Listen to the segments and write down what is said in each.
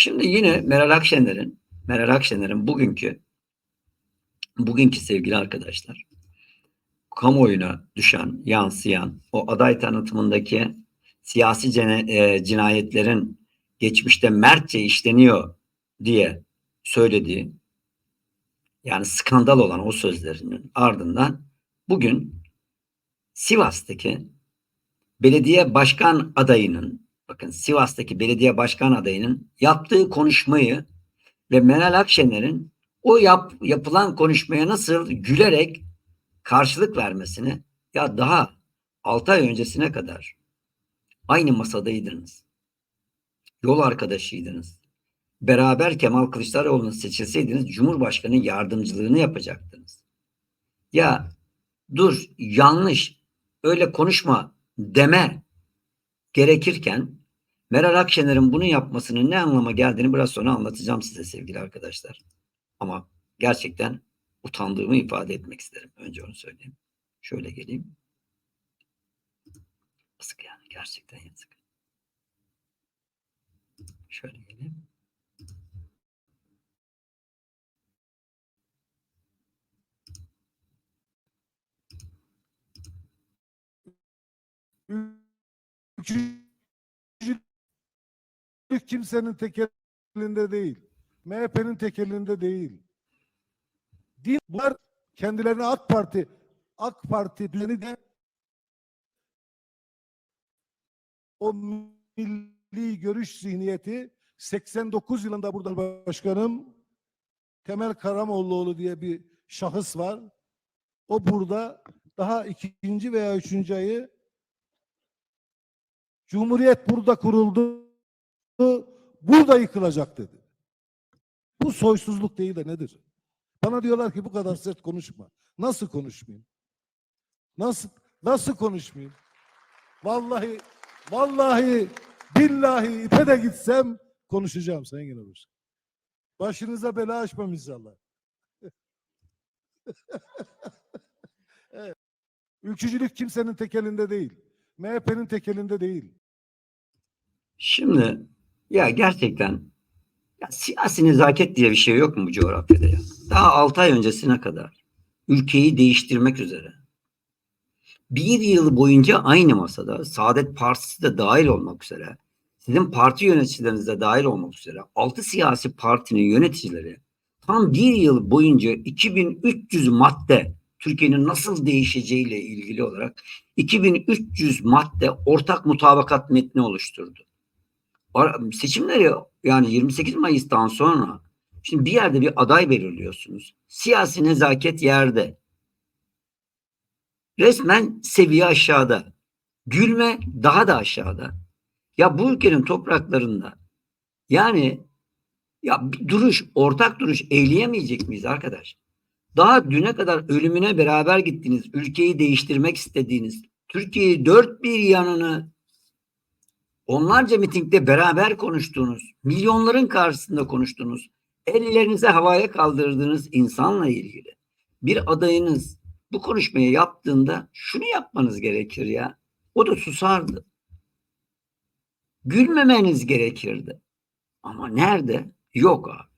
Şimdi yine Meral Akşener'in Meral Akşener'in bugünkü bugünkü sevgili arkadaşlar kamuoyuna düşen, yansıyan o aday tanıtımındaki siyasi e, cinayetlerin geçmişte mertçe işleniyor diye söylediği yani skandal olan o sözlerinin ardından bugün Sivas'taki belediye başkan adayının bakın Sivas'taki belediye başkan adayının yaptığı konuşmayı ve Meral Akşener'in o yap, yapılan konuşmaya nasıl gülerek karşılık vermesini ya daha 6 ay öncesine kadar aynı masadaydınız. Yol arkadaşıydınız. Beraber Kemal Kılıçdaroğlu'na seçilseydiniz Cumhurbaşkanı yardımcılığını yapacaktınız. Ya dur yanlış öyle konuşma deme gerekirken Meral Akşener'in bunu yapmasının ne anlama geldiğini biraz sonra anlatacağım size sevgili arkadaşlar. Ama gerçekten utandığımı ifade etmek isterim. Önce onu söyleyeyim. Şöyle geleyim. Yazık yani gerçekten yazık. Şöyle geleyim. Ülkücülük kimsenin tek elinde değil. MHP'nin tek elinde değil. Din bunlar kendilerine AK Parti AK Parti düzeni de o milli görüş zihniyeti 89 yılında burada başkanım Temel Karamollaoğlu diye bir şahıs var. O burada daha ikinci veya üçüncü ayı Cumhuriyet burada kuruldu. Burada yıkılacak dedi. Bu soysuzluk değil de nedir? Bana diyorlar ki bu kadar sert konuşma. Nasıl konuşmayayım? Nasıl nasıl konuşmayayım? Vallahi vallahi billahi ipe de gitsem konuşacağım Sayın Genel Başkan. Başınıza bela açmam inşallah. Ülkücülük kimsenin tek elinde değil. MHP'nin tek elinde değil. Şimdi ya gerçekten ya siyasi nezaket diye bir şey yok mu bu coğrafyada ya? Daha 6 ay öncesine kadar ülkeyi değiştirmek üzere bir yıl boyunca aynı masada Saadet Partisi de dahil olmak üzere sizin parti yöneticileriniz de dahil olmak üzere 6 siyasi partinin yöneticileri tam bir yıl boyunca 2300 madde Türkiye'nin nasıl değişeceğiyle ilgili olarak 2300 madde ortak mutabakat metni oluşturdu. Seçimleri yani 28 Mayıs'tan sonra şimdi bir yerde bir aday belirliyorsunuz. Siyasi nezaket yerde. Resmen seviye aşağıda. Gülme daha da aşağıda. Ya bu ülkenin topraklarında yani ya bir duruş, ortak duruş eğleyemeyecek miyiz arkadaş? Daha düne kadar ölümüne beraber gittiniz, ülkeyi değiştirmek istediğiniz, Türkiye'yi dört bir yanını onlarca mitingde beraber konuştuğunuz, milyonların karşısında konuştuğunuz, ellerinizi havaya kaldırdığınız insanla ilgili bir adayınız bu konuşmayı yaptığında şunu yapmanız gerekir ya. O da susardı. Gülmemeniz gerekirdi. Ama nerede? Yok abi.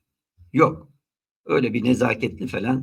Yok. Öyle bir nezaketli falan